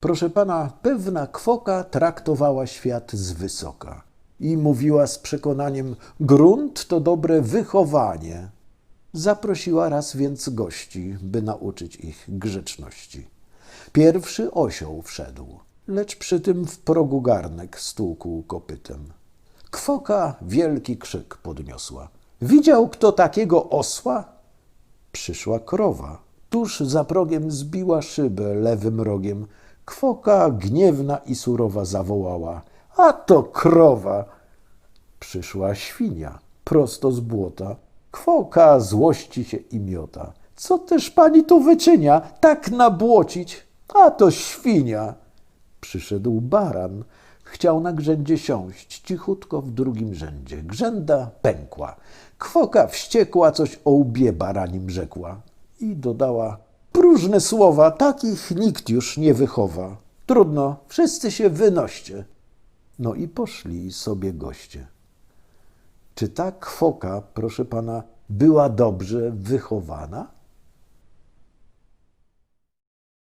Proszę pana, pewna kwoka traktowała świat z wysoka i mówiła z przekonaniem: grunt to dobre wychowanie. Zaprosiła raz więc gości, by nauczyć ich grzeczności. Pierwszy osioł wszedł, lecz przy tym w progu garnek stłukł kopytem. Kwoka wielki krzyk podniosła. Widział kto takiego osła? Przyszła krowa. Tuż za progiem zbiła szybę lewym rogiem. Kwoka gniewna i surowa zawołała. A to krowa! Przyszła świnia, prosto z błota. Kwoka złości się i miota. Co też pani tu wyczynia, tak nabłocić? A to świnia! Przyszedł baran. Chciał na grzędzie siąść, cichutko w drugim rzędzie. Grzęda pękła. Kwoka wściekła, coś o łbie baranim rzekła. I dodała, próżne słowa, takich nikt już nie wychowa. Trudno, wszyscy się wynoście. No i poszli sobie goście. Czy ta kwoka, proszę pana, była dobrze wychowana?